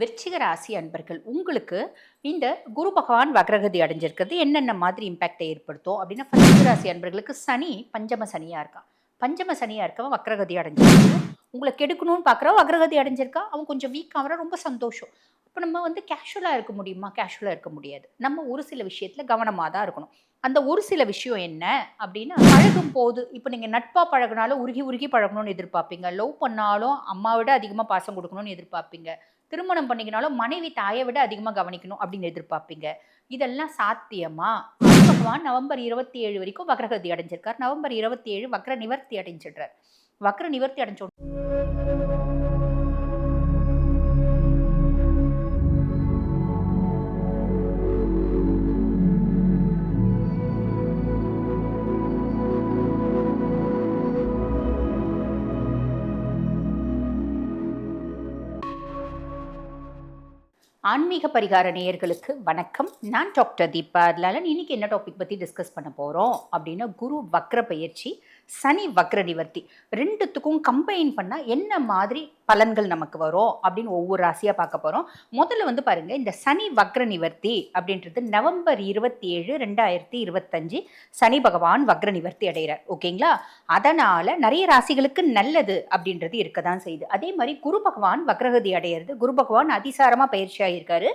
விருச்சிக ராசி அன்பர்கள் உங்களுக்கு இந்த குரு பகவான் வக்ரகதி அடைஞ்சிருக்கிறது. என்னென்ன மாதிரி இம்பேக்டை ஏற்படுத்தும் அப்படின்னா விருச்சிக ராசி அன்பர்களுக்கு சனி பஞ்சம சனியாக இருக்கான் பஞ்சம சனியாக இருக்கவன் வக்ரகதி அடைஞ்சிருக்கு. உங்களை கெடுக்கணும்னு பார்க்குறவன் வக்ரகதி அடைஞ்சிருக்கா? அவன் கொஞ்சம் வீக் ஆகிற ரொம்ப சந்தோஷம். இப்போ நம்ம வந்து கேஷுவலாக இருக்க முடியுமா? கேஷுவலாக இருக்க முடியாது. நம்ம ஒரு சில விஷயத்தில் கவனமாக தான் இருக்கணும். அந்த ஒரு சில விஷயம் என்ன அப்படின்னா பழகும் போது இப்போ நீங்கள் நட்பாக பழகினாலும் உருகி உருகி பழகணும்னு எதிர்பார்ப்பீங்க. லவ் பண்ணாலும் அம்மாவை விட அதிகமாக பாசம் கொடுக்கணும்னு எதிர்பார்ப்பீங்க. திருமணம் பண்ணிக்கினாலும் மனைவி தாயை விட அதிகமாக கவனிக்கணும் அப்படின்னு எதிர்பார்ப்பீங்க. இதெல்லாம் சாத்தியமா? பகவான் நவம்பர் இருபத்தி ஏழு வரைக்கும் வக்ரகதி அடைஞ்சிருக்கார். நவம்பர் இருபத்தி ஏழு வக்ர நிவர்த்தி அடைஞ்சிடுறார். வக்ர நிவர்த்தி அடைஞ்சோன்னு ஆன்மீக பரிகார நேயர்களுக்கு வணக்கம். நான் டாக்டர் தீபா. அதனால இன்றைக்கி என்ன டாபிக் பற்றி டிஸ்கஸ் பண்ண போகிறோம் அப்படின்னா குரு வக்ர பயிற்சி சனி வக்ர நிவர்த்தி ரெண்டுத்துக்கும் கம்பைன் பண்ணால் என்ன மாதிரி பலன்கள் நமக்கு வரும் அப்படின்னு ஒவ்வொரு ராசியாக பார்க்க போகிறோம் முதல்ல வந்து பாருங்கள் இந்த சனி வக்ர நிவர்த்தி அப்படின்றது நவம்பர் இருபத்தி ஏழு ரெண்டாயிரத்தி இருபத்தஞ்சு சனி பகவான் வக்ர நிவர்த்தி அடைகிறார். ஓகேங்களா? அதனால் நிறைய ராசிகளுக்கு நல்லது அப்படின்றது இருக்க தான் செய்யுது. அதே மாதிரி குரு பகவான் வக்ரகதி அடையிறது குரு பகவான் அதிசாரமாக பயிற்சி ஆகியிருக்காரு.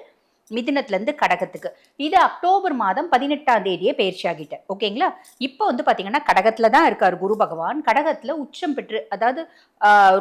மிதினத்துலேருந்து கடகத்துக்கு. இது அக்டோபர் மாதம் பதினெட்டாம் தேதியே பயிற்சி ஆகிட்டேன் ஓகேங்களா? இப்போ வந்து பார்த்தீங்கன்னா கடகத்தில் தான் இருக்கார் குரு பகவான். கடகத்தில் உச்சம் பெற்று அதாவது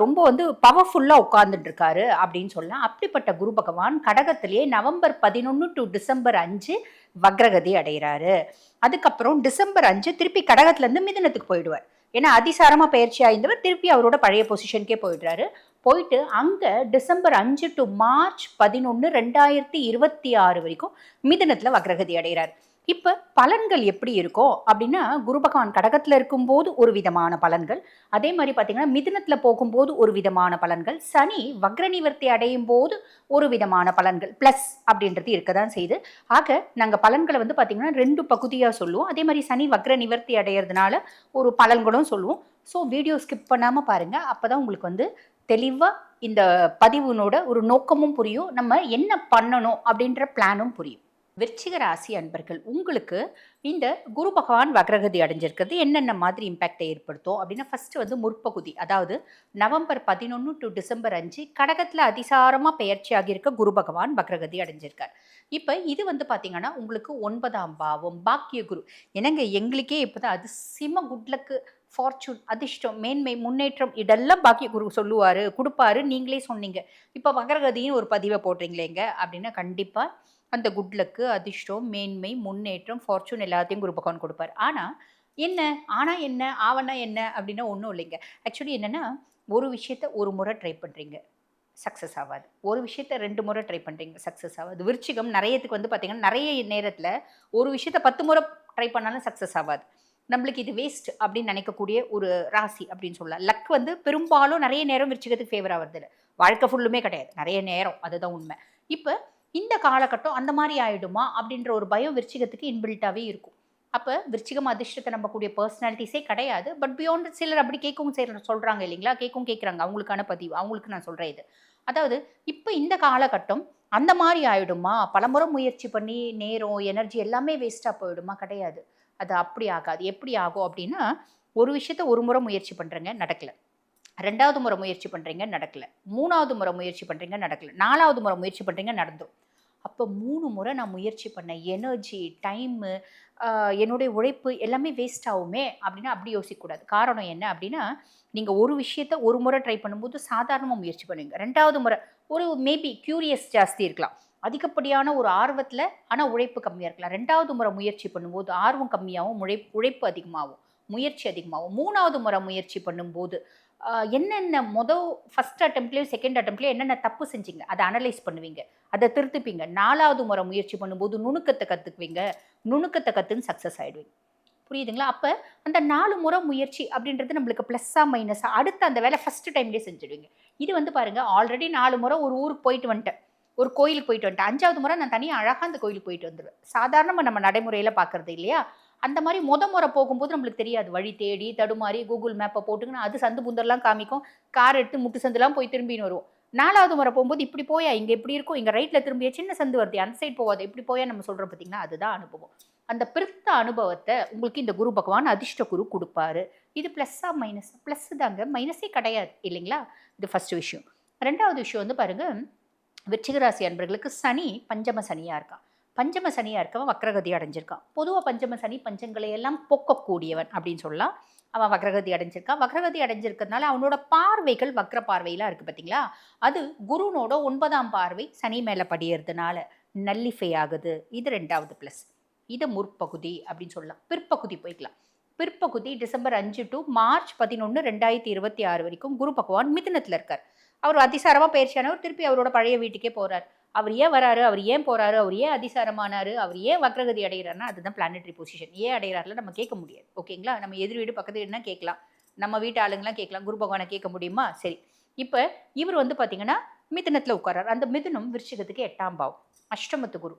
ரொம்ப வந்து பவர்ஃபுல்லாக உட்கார்ந்துட்டு இருக்காரு அப்படின்னு சொல்லலாம். அப்படிப்பட்ட குரு பகவான் கடகத்திலேயே நவம்பர் பதினொன்று டு டிசம்பர் அஞ்சு வக்ரகதி அடைகிறாரு. அதுக்கப்புறம் டிசம்பர் அஞ்சு திருப்பி கடகத்துலேருந்து மிதினத்துக்கு போயிடுவார். ஏன்னா அதிசாரமாக பயிற்சி ஆயிருந்தவர் திருப்பி அவரோட பழைய பொசிஷனுக்கே போயிடுறாரு. போயிட்டு அங்கே டிசம்பர் அஞ்சு டு மார்ச் பதினொன்று ரெண்டாயிரத்தி இருபத்தி ஆறு வரைக்கும் மிதனத்தில் வக்ரகதி அடைகிறார். இப்போ பலன்கள் எப்படி இருக்கோ அப்படின்னா குரு பகவான் கடகத்தில் இருக்கும்போது ஒரு விதமான பலன்கள் அதே மாதிரி பார்த்தீங்கன்னா மிதுனத்தில் போகும்போது ஒரு விதமான பலன்கள் சனி வக்ர நிவர்த்தி அடையும் போது ஒரு விதமான பலன்கள் ப்ளஸ் அப்படின்றது இருக்க தான் செய்யுது. ஆக நாங்கள் பலன்களை வந்து பார்த்தீங்கன்னா ரெண்டு பகுதியாக சொல்லுவோம். அதே மாதிரி சனி வக்ர நிவர்த்தி அடையிறதுனால ஒரு பலன்களும் சொல்லுவோம். ஸோ வீடியோ ஸ்கிப் பண்ணாமல் பாருங்கள் அப்போ தான் உங்களுக்கு வந்து தெளிவாக இந்த பதிவுனோட ஒரு நோக்கமும் புரியும். நம்ம என்ன பண்ணணும் அப்படின்ற பிளானும் புரியும். விருச்சிக ராசி அன்பர்கள் உங்களுக்கு இந்த குரு பகவான் வக்ரகதி அடைஞ்சிருக்கிறது. என்னென்ன மாதிரி இம்பேக்டை ஏற்படுத்தும் அப்படின்னா ஃபஸ்ட்டு வந்து முற்பகுதி. அதாவது நவம்பர் பதினொன்று டு டிசம்பர் அஞ்சு கடகத்தில் அதிசாரமாக பெயர்ச்சி ஆகியிருக்க குரு பகவான் வக்ரகதி அடைஞ்சிருக்கார். இப்போ இது வந்து பார்த்திங்கன்னா உங்களுக்கு ஒன்பதாம் பாவம் பாக்கிய குரு. என்னங்க எங்களுக்கே இப்போ தான் அது சிம குட்லக்கு ஃபார்ச்சூன் அதிர்ஷ்டம் மேன்மை முன்னேற்றம் இதெல்லாம் பாக்கிய குரு சொல்லுவார் கொடுப்பாரு. நீங்களே சொன்னீங்க. இப்போ வக்ரகதின்னு ஒரு பதிவை போடுறீங்களேங்க. அப்படின்னா கண்டிப்பாக அந்த குட்லக்கு அதிர்ஷ்டம் மேன்மை முன்னேற்றம் ஃபார்ச்சூன் எல்லாத்தையும் குரு பகவான் கொடுப்பார். ஆனால் என்ன? ஆனால் என்ன? ஆவனா என்ன? அப்படின்னா ஒன்றும் இல்லைங்க. ஆக்சுவலி என்னென்னா ஒரு விஷயத்த ஒரு முறை ட்ரை பண்ணுறீங்க சக்ஸஸ் ஆகாது. ஒரு விஷயத்த ரெண்டு முறை ட்ரை பண்ணுறீங்க சக்ஸஸ் ஆகாது. விருச்சிகம் நிறையத்துக்கு வந்து பார்த்தீங்கன்னா நிறைய நேரத்தில் ஒரு விஷயத்த பத்து முறை ட்ரை பண்ணாலும் சக்ஸஸ் ஆகாது. நம்மளுக்கு இது வேஸ்ட் அப்படின்னு நினைக்கக்கூடிய ஒரு ராசி அப்படின்னு சொல்லலாம். லக் வந்து பெரும்பாலும் நிறைய நேரம் விருச்சிகத்துக்கு ஃபேவராக வருது இல்லை வாழ்க்கை ஃபுல்லுமே கிடையாது. நிறைய நேரம். அதுதான் உண்மை. இப்போ இந்த காலகட்டம் அந்த மாதிரி ஆகிடுமா அப்படின்ற ஒரு பயம் விருச்சிகத்துக்கு இன்பில்ட்டாகவே இருக்கும். அப்போ விருச்சிகம் அதிர்ஷ்டத்தை நம்பக்கூடிய பர்சனாலிட்டிஸே கிடையாது. பட் பியாண்ட் சிலர் அப்படி கேட்கவும் செய்கிற சொல்கிறாங்க இல்லைங்களா? கேட்கவும் கேட்குறாங்க அவங்களுக்கான பதிவு. அவங்களுக்கு நான் சொல்கிறேன் இது. அதாவது இப்போ இந்த காலகட்டம் அந்த மாதிரி ஆகிடுமா பலமுறை முயற்சி பண்ணி நேரம் எனர்ஜி எல்லாமே வேஸ்ட்டாக போயிடுமா? கிடையாது. அது அப்படி ஆகாது. எப்படி ஆகும் அப்படின்னா ஒரு விஷயத்த ஒரு முறை முயற்சி பண்ணுறேங்க நடக்கலை. ரெண்டாவது முறை முயற்சி பண்ணுறீங்க நடக்கல. மூணாவது முறை முயற்சி பண்ணுறீங்க நடக்கலை. நாலாவது முறை முயற்சி பண்ணுறீங்க நடந்துடும் அப்போ மூணு முறை நான் முயற்சி பண்ண எனர்ஜி டைமு என்னுடைய உழைப்பு எல்லாமே வேஸ்ட் ஆகுமே அப்படின்னா அப்படி யோசிக்கக்கூடாது. காரணம் என்ன அப்படின்னா நீங்கள் ஒரு விஷயத்த ஒரு முறை ட்ரை பண்ணும்போது சாதாரணமாக முயற்சி பண்ணுவீங்க. ரெண்டாவது முறை ஒரு மேபி க்யூரியஸ் ஜாஸ்தி இருக்கலாம். அதிகப்படியான ஒரு ஆர்வத்தில் ஆனால் உழைப்பு கம்மியாக இருக்கலாம். ரெண்டாவது முறை முயற்சி பண்ணும்போது ஆர்வம் கம்மியாகவும் உழை உழைப்பு அதிகமாகும் முயற்சி அதிகமாகும் மூணாவது முறை முயற்சி பண்ணும்போது என்னென்ன மொதல் ஃபஸ்ட் அட்டம்ப்ட்லேயும் செகண்ட் அட்டம்ப்ட்லேயும் என்னென்ன தப்பு செஞ்சீங்க? அதை அனலைஸ் பண்ணுவீங்க. அதை திருத்துப்பீங்க. நாலாவது முறை முயற்சி பண்ணும்போது நுணுக்கத்தை கற்றுக்குவீங்க நுணுக்கத்தை கற்றுன்னு சக்ஸஸ் ஆகிடுவீங்க புரியுதுங்களா? அப்போ அந்த நாலு முறை முயற்சி அப்படின்றது நம்மளுக்கு ப்ளஸ்ஸாக மைனஸாக அடுத்து அந்த வேலை ஃபஸ்ட்டு டைம்லேயே செஞ்சுடுவீங்க. இது வந்து பாருங்கள் ஆல்ரெடி நாலு முறை ஒரு ஊருக்கு போயிட்டு வந்துட்டேன். ஒரு கோயிலுக்கு போயிட்டு வந்துட்டேன். அஞ்சாவது முறை நான் தனியாக அழகாக அந்த கோயிலுக்கு போயிட்டு வந்துடுவேன் சாதாரணமாக நம்ம நடைமுறையில் பார்க்குறது இல்லையா? அந்த மாதிரி முத முறை போகும்போது நம்மளுக்கு தெரியாது. வழி தேடி தடுமாறி கூகுள் மேப்பை போட்டுங்கன்னா அது சந்து புந்தர்லாம் காமிக்கும். கார் எடுத்து முட்டு சந்துலாம் போய் திரும்பின்னு வருவோம். நாலாவது முறை போகும்போது இப்படி போயா இங்கே இப்படி இருக்கும் இங்கே ரைட்டில் திரும்பிய சின்ன சந்து வருது அந்த சைடு போகாது. இப்படி போயா நம்ம சொல்கிறோம் பார்த்தீங்கன்னா அதுதான் அனுபவம். அந்த பிரித்த அனுபவத்தை உங்களுக்கு இந்த குரு பகவான் அதிர்ஷ்ட குரு கொடுப்பாரு. இது ப்ளஸ்ஸாக மைனஸ் ப்ளஸ் தாங்க. மைனஸே கிடையாது இல்லைங்களா? இது ஃபஸ்ட் விஷயம். ரெண்டாவது விஷயம் வந்து பாருங்கள் விருச்சிகராசி அன்பர்களுக்கு சனி பஞ்சம சனியாக இருக்கான். பஞ்சம சனியாக இருக்கவன் வக்ரகதி அடைஞ்சிருக்கான். பொதுவாக பஞ்சம சனி பஞ்சங்களை எல்லாம் போக்கக்கூடியவன் அப்படின்னு சொல்லலாம். அவன் வக்ரகதி அடைஞ்சிருக்கான். வக்ரகதி அடைஞ்சிருக்கிறதுனால அவனோட பார்வைகள் வக்ர பார்வையெல்லாம் இருக்குது பார்த்தீங்களா அது குருனோட ஒன்பதாம் பார்வை சனி மேலே படியறதுனால நல்லிஃபை ஆகுது. இது ரெண்டாவது ப்ளஸ் இது முற்பகுதி அப்படின்னு சொல்லலாம். பிற்பகுதி போய்க்கலாம். பிற்பகுதி டிசம்பர் அஞ்சு டு மார்ச் பதினொன்று ரெண்டாயிரத்தி இருபத்தி ஆறு வரைக்கும் குரு பகவான் மிதினத்தில் இருக்கார். அவர் அதிசாரமாக பயிற்சியானவர் திருப்பி அவரோட பழைய வீட்டுக்கே போகிறார் அவர் ஏன் வராரு? அவர் ஏன் போகிறாரு அவர் ஏன் அதிசாரமானாரு? அவர் ஏன் வக்ரகதி அடைகிறாருன்னா அதுதான் பிளானட்ரி பொசிஷன் ஏன் அடைகிறாருல நம்ம கேட்க முடியாது. ஓகேங்களா நம்ம எதிர் வீடு பக்கத்து வீடுனா கேட்கலாம். நம்ம வீட்டு ஆளுங்களாம் கேட்கலாம். குரு பகவானை கேட்க முடியுமா? சரி. இப்போ இவர் வந்து பார்த்தீங்கன்னா மிதுனத்தில் உட்கார்றார். அந்த மிதுனம் விருச்சிகத்துக்கு எட்டாம் பாவம். அஷ்டமத்து குரு.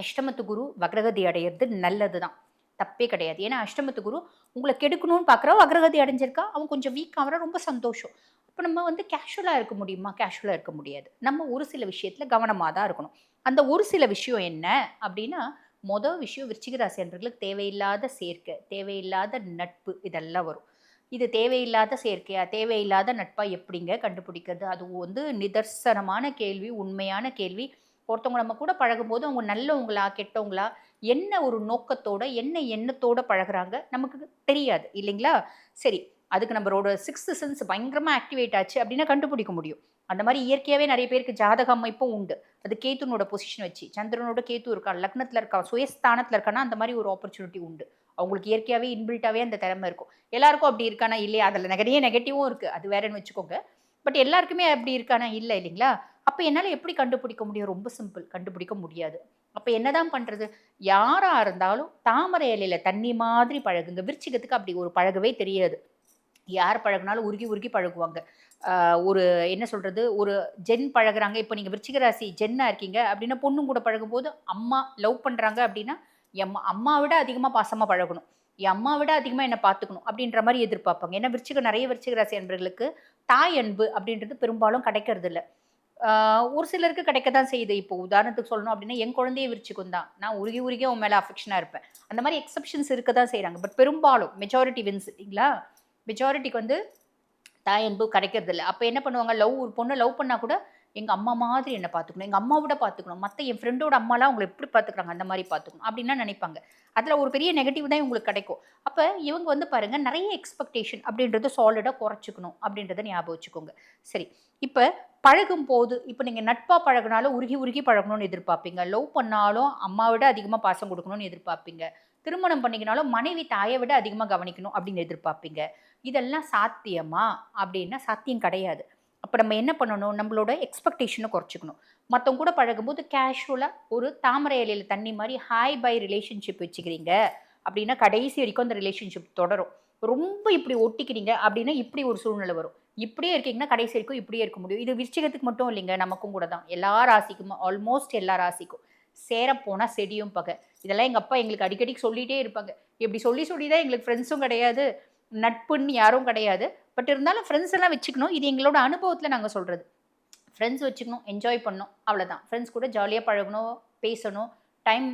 அஷ்டமத்து குரு வக்ரகதி அடையிறது நல்லது தான் தப்பே கிடையாது. ஏன்னா அஷ்டமத்து குரு உங்களை கெடுக்கணும்னு பார்க்குறோம் அக்ரகதி அடைஞ்சிருக்கா? அவன் கொஞ்சம் வீக் ஆகிறா ரொம்ப சந்தோஷம். இப்போ நம்ம வந்து கேஷுவலாக இருக்க முடியுமா? கேஷுவலாக இருக்க முடியாது. நம்ம ஒரு சில விஷயத்தில் கவனமாக தான் இருக்கணும். அந்த ஒரு சில விஷயம் என்ன அப்படின்னா மொதல் விஷயம் விருச்சிக அன்பர்களுக்கு தேவையில்லாத சேர்க்கை தேவையில்லாத நட்பு இதெல்லாம் வரும். இது தேவையில்லாத சேர்க்கையா? தேவையில்லாத நட்பாக எப்படிங்க கண்டுபிடிக்கிறது? அது வந்து நிதர்சனமான கேள்வி உண்மையான கேள்வி. ஒருத்தவங்க நம்ம கூட பழகும்போது அவங்க நல்லவங்களா கெட்டவங்களா என்ன ஒரு நோக்கத்தோட என்ன எண்ணத்தோட பழகுறாங்க நமக்கு தெரியாது இல்லைங்களா? சரி அதுக்கு நம்மளோட சிக்ஸ்த் சென்ஸ் பயங்கரமாக ஆக்டிவேட் ஆச்சு அப்படின்னா கண்டுபிடிக்க முடியும். அந்த மாதிரி இயற்கையாகவே நிறைய பேருக்கு ஜாதக அமைப்பும் உண்டு. அது கேத்துனோட பொசிஷன் வச்சு சந்திரனோட கேத்து இருக்கான் லக்னத்தில் இருக்கா சுயஸ்தானத்தில் இருக்கானா அந்த மாதிரி ஒரு ஆப்பர்ச்சுனிட்டி உண்டு. அவங்களுக்கு இயற்கையாகவே இன்பில்ட்டாகவே அந்த திறமை இருக்கும். எல்லாருக்கும் அப்படி இருக்கானா? இல்லையா? அதில் நிறைய நெகட்டிவும் இருக்குது அது வேறன்னு வச்சுக்கோங்க. பட் எல்லாருக்குமே அப்படி இருக்கானா? இல்லை இல்லைங்களா? அப்போ என்னால் எப்படி கண்டுபிடிக்க முடியும்? ரொம்ப சிம்பிள் கண்டுபிடிக்க முடியாது. அப்போ என்னதான் பண்ணுறது யாராக இருந்தாலும் தாமரை இலையில தண்ணி மாதிரி பழகுங்க. விருச்சிகத்துக்கு அப்படி ஒரு பழகவே தெரியாது. யார் பழகுனாலும் உருகி உருகி பழகுவாங்க. ஒரு என்ன சொல்கிறது ஒரு ஜென் பழகுறாங்க. இப்போ நீங்கள் விருச்சிக ராசி ஜென்னாக இருக்கீங்க அப்படின்னா பொண்ணும் கூட பழகும்போது அம்மா லவ் பண்ணுறாங்க அப்படின்னா எம் அம்மா விட அதிகமாக பாசமாக பழகணும். என் அம்மா விட அதிகமாக என்னை பார்த்துக்கணும் அப்படின்ற மாதிரி எதிர்பார்ப்பாங்க. ஏன்னா விருச்சிக நிறைய விருச்சிக ராசி அன்பர்களுக்கு தாய் அன்பு அப்படின்றது பெரும்பாலும் கிடைக்கிறது இல்லை ஒரு சிலருக்கு கிடைக்க தான் செய்யுது. இப்போ உதாரணத்துக்கு சொல்லணும் அப்படின்னா என் குழந்தைய விருச்சிக்கும் தான். நான் உருகி உருகி உன் மேலே அஃபெக்ஷனாக இருப்பேன். அந்த மாதிரி எக்ஸப்ஷன்ஸ் இருக்க தான் செய்கிறாங்க பட் பெரும்பாலும் மெஜாரிட்டி வின்ஸ் இல்லைங்களா? மெஜாரிட்டிக்கு வந்து தாய் அன்பு கிடைக்கிறது இல்லை அப்போ என்ன பண்ணுவாங்க? லவ் ஒரு பொண்ணை லவ் பண்ணால் கூட எங்கள் அம்மா மாதிரி என்னை பார்த்துக்கணும் எங்கள் அம்மாவோட பார்த்துக்கணும் மற்ற என் ஃப்ரெண்டோட அம்மாலாம் அவங்களை எப்படி பார்த்துக்குறாங்க அந்த மாதிரி பார்த்துக்கணும் அப்படின்னா நினைப்பாங்க. அதில் ஒரு பெரிய நெகட்டிவ் தான் இவங்களுக்கு கிடைக்கும். அப்போ இவங்க வந்து பாருங்கள் நிறைய எக்ஸ்பெக்டேஷன் அப்படின்றத சாலிடாக குறைச்சிக்கணும் அப்படின்றத ஞாபகம் வச்சுக்கோங்க. சரி. இப்போ பழகும் போது இப்போ நீங்கள் நட்பாக பழகினாலும் உருகி உருகி பழகணும்னு எதிர்பார்ப்பீங்க. லவ் பண்ணாலும் அம்மாவை விட அதிகமாக பாசம் கொடுக்கணும்னு எதிர்பார்ப்பீங்க. திருமணம் பண்ணிக்கினாலும் மனைவி தாயை விட அதிகமாக கவனிக்கணும் அப்படின்னு எதிர்பார்ப்பீங்க. இதெல்லாம் சாத்தியமா? அப்படின்னா சாத்தியம் கிடையாது. அப்போ நம்ம என்ன பண்ணணும்? நம்மளோட எக்ஸ்பெக்டேஷனை குறைச்சிக்கணும். மற்றவங்க கூட பழகும்போது கேஷுவலாக ஒரு தாமரை இலையில் தண்ணி மாதிரி ஹாய் பை ரிலேஷன்ஷிப் வச்சுக்கிறீங்க அப்படின்னா கடைசி வரைக்கும் அந்த ரிலேஷன்ஷிப் தொடரும். ரொம்ப இப்படி ஒட்டிக்கிறீங்க அப்படின்னா இப்படி ஒரு சூழ்நிலை வரும். இப்படியே இருக்கீங்கன்னா கடைசி வரைக்கும் இப்படியே இருக்க முடியும். இது விருச்சிகத்துக்கு மட்டும் இல்லைங்க நமக்கும் கூட தான். எல்லா ராசிக்கும் ஆல்மோஸ்ட் எல்லா ராசிக்கும். சேரப்போனால் செடியும் பகை. இதெல்லாம் எங்கள் அப்பா எங்களுக்கு அடிக்கடி சொல்லிகிட்டே இருப்பாங்க. இப்படி சொல்லி சொல்லி தான் எங்களுக்கு ஃப்ரெண்ட்ஸும் கிடையாது. நட்புன்னு யாரும் கிடையாது. பட் இருந்தாலும் ஃப்ரெண்ட்ஸ் எல்லாம் வச்சுக்கணும். இது எங்களோட அனுபவத்தில் நாங்கள் சொல்கிறது ஃப்ரெண்ட்ஸ் வச்சுக்கணும் என்ஜாய் பண்ணணும் அவ்வளோதான் ஃப்ரெண்ட்ஸ் கூட ஜாலியாக பழகணும் பேசணும் டைம்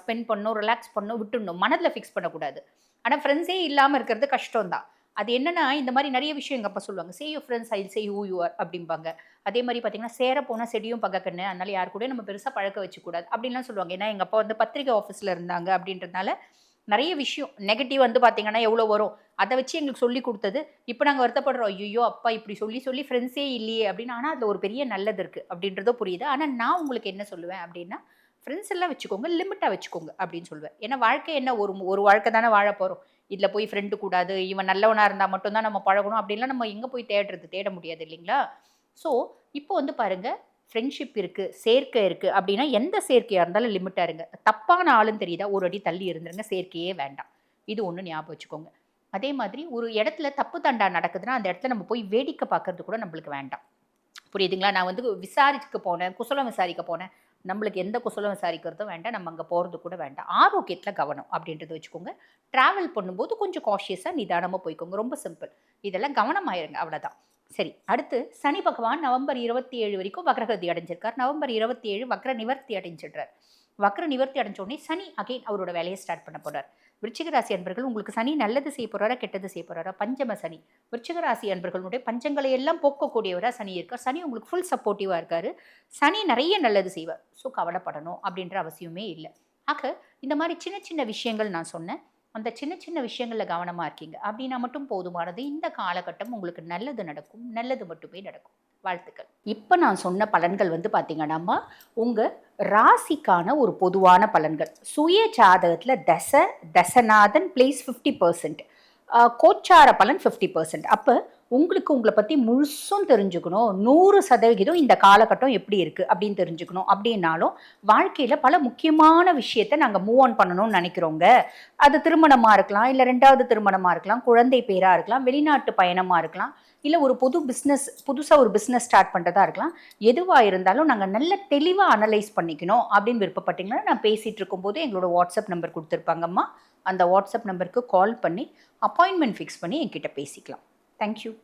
ஸ்பெண்ட் பண்ணணும் ரிலாக்ஸ் பண்ணணும் விட்டுடணும். மனதில் ஃபிக்ஸ் பண்ணக்கூடாது. ஆனால் ஃப்ரெண்ட்ஸே இல்லாமல் இருக்கிறது கஷ்டம் தான் அது என்னென்னா இந்த மாதிரி நிறைய விஷயம் எங்கள் அப்பா சொல்லுவாங்க. Say you friends I say who you are அப்படிம்பாங்க. அதே மாதிரி பார்த்தீங்கன்னா சேர போனால் செடியும் பக்கக்கண்ணு. அதனால யார் கூட நம்ம பெருசாக பழக்க வச்சுக்கூடாது. அப்படின்லாம் சொல்லுவாங்க. ஏன்னா எங்கள் அப்பா வந்து பத்திரிகை ஆஃபீஸில் இருந்தாங்க அப்படின்றதுனால நிறைய விஷயம் நெகட்டிவ் வந்து பார்த்தீங்கன்னா எவ்வளோ வரும்? அதை வச்சு எங்களுக்கு சொல்லி கொடுத்தது. இப்போ நாங்கள் வருத்தப்படுறோம் ஐயோ அப்பா இப்படி சொல்லி சொல்லி ஃப்ரெண்ட்ஸே இல்லையே அப்படின்னு. ஆனால் அதில் ஒரு பெரிய நல்லது இருக்குது அப்படின்றதோ புரியுது. ஆனால் நான் உங்களுக்கு என்ன சொல்லுவேன் அப்படின்னா ஃப்ரெண்ட்ஸ் எல்லாம் வச்சுக்கோங்க லிமிட்டாக வச்சுக்கோங்க அப்படின்னு சொல்லுவேன். ஏன்னா வாழ்க்கை என்ன? ஒரு ஒரு வாழ்க்கை தானே வாழ போகிறோம் இதில் போய் ஃப்ரெண்டு கூடாது இவன் நல்லவனாக இருந்தால் மட்டும்தான் நம்ம பழகணும் அப்படின்லாம் நம்ம எங்கே போய் தேடுறது? தேட முடியாது இல்லைங்களா? ஸோ இப்போ வந்து பாருங்கள் ஃப்ரெண்ட்ஷிப் இருக்குது சேர்க்கை இருக்குது அப்படின்னா எந்த சேர்க்கையாக இருந்தாலும் லிமிட்டாக இருங்க. தப்பான ஆளுன்னு தெரியுதா? ஒரு அடி தள்ளி இருந்துருங்க. சேர்க்கையே வேண்டாம். இது ஒன்று ஞாபகம் வச்சுக்கோங்க. அதே மாதிரி ஒரு இடத்துல தப்பு தண்டா நடக்குதுன்னா அந்த இடத்துல நம்ம போய் வேடிக்கை பார்க்கறது கூட நம்மளுக்கு வேண்டாம். புரியுதுங்களா? நான் வந்து விசாரிக்க போனேன் குசலம் விசாரிக்க போனேன். நம்மளுக்கு எந்த குசலம் விசாரிக்கிறதும் வேண்டாம். நம்ம அங்கே போகிறது கூட வேண்டாம். ஆரோக்கியத்தில் கவனம் அப்படின்றத வச்சுக்கோங்க. ட்ராவல் பண்ணும்போது கொஞ்சம் காஷியஸாக நிதானமாக போய்க்கோங்க. ரொம்ப சிம்பிள் இதெல்லாம் கவனமாயிருங்க. அவ்வளோதான் சரி அடுத்து சனி பகவான் நவம்பர் இருபத்தி ஏழு வரைக்கும் வக்ரகதி அடைஞ்சிருக்கார். நவம்பர் இருபத்தி ஏழு வக்ர நிவர்த்தி அடைஞ்சிடுறார். வக்ர நிவர்த்தி அடைஞ்ச உடனே சனி அகைன் அவரோட வேலையை ஸ்டார்ட் பண்ண போறார். விருச்சிகராசி அன்பர்கள் உங்களுக்கு சனி நல்லது செய்ய போறாரா கெட்டது செய்ய போறாரா? பஞ்சம சனி. விருச்சிகராசி அன்பர்களுடைய பஞ்சங்களை எல்லாம் போக்கக்கூடியவராக சனி இருக்கார். சனி உங்களுக்கு ஃபுல் சப்போர்ட்டிவாக இருக்காரு. சனி நிறைய நல்லது செய்வார். ஸோ கவலைப்படணும் அப்படின்ற அவசியமே இல்லை. ஆக இந்த மாதிரி சின்ன சின்ன விஷயங்கள் நான் சொன்னேன். அந்த சின்ன சின்ன விஷயங்களில் கவனமாக இருக்கீங்க. அப்படின்னா மட்டும் போதுமானது. இந்த காலகட்டம் உங்களுக்கு நல்லது நடக்கும். நல்லது மட்டுமே நடக்கும். வாழ்த்துக்கள். இப்போ நான் சொன்ன பலன்கள் வந்து பார்த்தீங்கன்னா உங்கள் ராசிக்கான ஒரு பொதுவான பலன்கள். சுய ஜாதகத்தில் தச தசநாதன் பிளேஸ் ஃபிஃப்டி பர்சன்ட் கோச்சார பலன் ஃபிஃப்டி பர்சன்ட் அப்போ உங்களுக்கு உங்களை பற்றி முழுசும் தெரிஞ்சுக்கணும். நூறு சதவிகிதம் இந்த காலகட்டம் எப்படி இருக்குது அப்படின்னு தெரிஞ்சுக்கணும். அப்படின்னாலும் வாழ்க்கையில் பல முக்கியமான விஷயத்தை நாங்கள் மூவ் ஆன் பண்ணணும்னு நினைக்கிறோங்க. அது திருமணமாக இருக்கலாம் இல்லை ரெண்டாவது திருமணமாக இருக்கலாம் குழந்தை பேராக இருக்கலாம் வெளிநாட்டு பயணமாக இருக்கலாம் இல்லை ஒரு புது பிஸ்னஸ் புதுசாக ஒரு பிஸ்னஸ் ஸ்டார்ட் பண்ணுறதா இருக்கலாம். எதுவாக இருந்தாலும் நாங்கள் நல்ல தெளிவாக அனலைஸ் பண்ணிக்கணும் அப்படின்னு விருப்பப்பட்டீங்கன்னா நான் பேசிகிட்டு இருக்கும்போது எங்களோட வாட்ஸ்அப் நம்பர் கொடுத்துருப்பாங்கம்மா. அந்த வாட்ஸ்அப் நம்பருக்கு கால் பண்ணி அப்பாயின்மெண்ட் ஃபிக்ஸ் பண்ணி என்கிட்ட பேசிக்கலாம். Thank you.